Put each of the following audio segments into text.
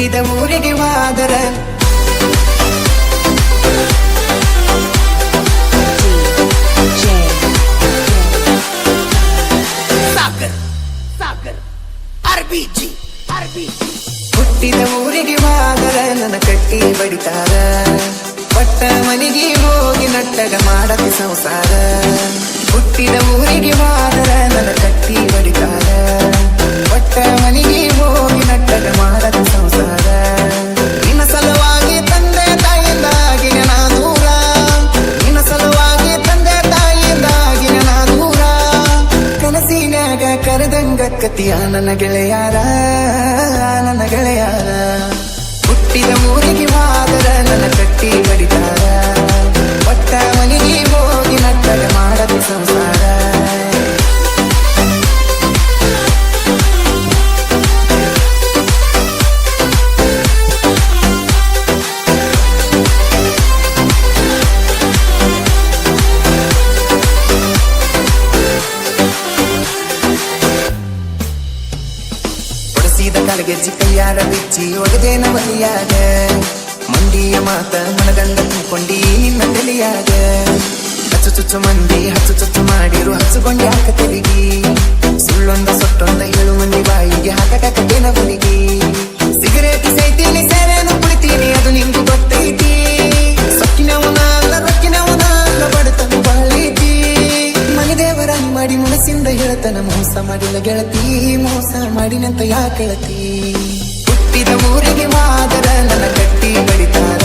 ಹುಟ್ಟಿದ ಊರಿಗೆ ವಾದರ. ಸಾಗರ್ ಸಾಗರ್ ಆರ್ಬಿಜಿ ಆರ್ಬಿಜಿ ಹುಟ್ಟಿದ ಊರಿಗೆ ವಾದರ ನನ್ನ ಕಟ್ಟಿ ಬಡಿತಾರ. ಪಟ್ಟ ಮನೆಗೆ ಹೋಗಿ ನಟ್ಟಗ ಮಾಡಕ್ಕೆ ಸಂಸಾರ. ಹುಟ್ಟಿದ ಊರಿಗೆ ವಾದರ ನನ್ನ ಕಟ್ಟಿ ಬಡಿತಾರ. ಪಟ್ಟ ಮನೆಗೆ ಹೋಗಿ ನಟ್ಟಗ ಕನಸಿನ್ಯಾಗ ಕರೆದಂಗ ಕತಿಯ ನನ್ನ ಗೆಳೆಯಾರ ನನ್ನ ಗೆಳೆಯಾರ ಹುಟ್ಟಿದ ಊರಿಗೆ ಕಾಲಿಗೆಜ್ಜಿ ಕೈಯಾರ ಬಿಚ್ಚಿ ಒಗದೇನ ಮಂಡಿಯ ಮಾತ ಮನಗಂಡ ತುಂಬಿಕೊಂಡಿ ನಿನ್ನ ಹಚ್ಚು ಚುಚ್ಚು ಮಂದಿ, ಹಚ್ಚು ಚುಚ್ಚು ಮಾಡಿರು ಹಚ್ಚುಕೊಂಡು ಹಾಕ ತಿರುಗಿ. ಸುಳ್ಳೊಂದ ಸೊಟ್ಟೊಂದ ಏಳು ಮಂದಿ ಬಾಯಿಗೆ ಹಾಕಟಕೇನ ಬಲಿಗಿ. ಹೇಳ್ತಾನ ಮೋಸ ಮಾಡಿಲ್ಲ ಗೆಳತಿ ಮೋಸ ಮಾಡಿನಂತ ಯಾಕೆ ಹುಟ್ಟಿದ ಊರಿಗೆ ಮಾದರ ನನ್ನ ಕಟ್ಟಿ ಬಡಿತಾರ.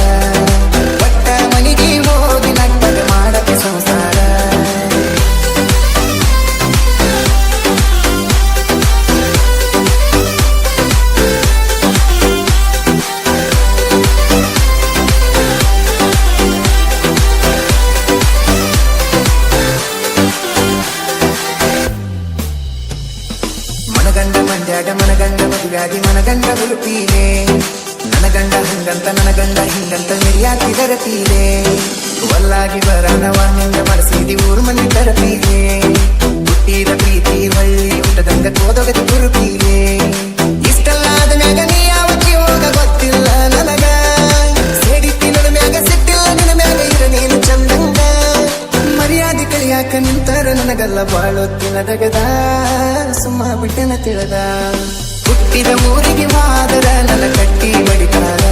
ಮನಗಂಡ ಮಂಡ್ಯಾಗ ಮನಗಂಡ ಮದುವೆಯಾಗಿ ಮನಗಂಡ ಹುಡುಪೀನೆ ನನ್ನ ಗಂಡ ಹಂಗಂತ ನನ್ನ ಗಂಡ ಹಿಂಗಂತ ಮಿರಿಯಾಕಿದರ ತೀರೆ ಒಲ್ಲಾಗಿ ಬರನವ ಮಾಡಿಸಿದಿ ಊರು ಮಂದಿ ತರಪೀರೆ ಹುಟ್ಟಿದ ಪ್ರೀತಿ ಹೊಳ್ಳಿ ಊಟದಂಗ ಕೋದೊಗದ ಗುರುಪೀರೆ ಇಷ್ಟಲ್ಲಾದ ಮ್ಯಾಗ ನೀ ಹೋಗ ಗೊತ್ತಿಲ್ಲ ನನಗ. ಸೇಡಿತಿ ನನ್ನ ಮ್ಯಾಗ, ಸಿಟ್ಟಿಲ್ಲ ನಿನ್ನ ಮ್ಯಾಗ, ಇರ ನೀನು ಚಂದಂಗ. ಮರ್ಯಾದೆ ಕಳಿಯಾಕ ನಿಂತಾರ ನನಗಲ್ಲ ಬಾಳೊತ್ತಿನ ದಗದ. ಸುಮ್ಮ ಬಿಟ್ಟನ ತಿಳದ ಹುಟ್ಟಿದ ಊರಿಗೆ ಮಾದರ ನನ್ನ ಕಟ್ಟಿ ಬಡಿತಾರ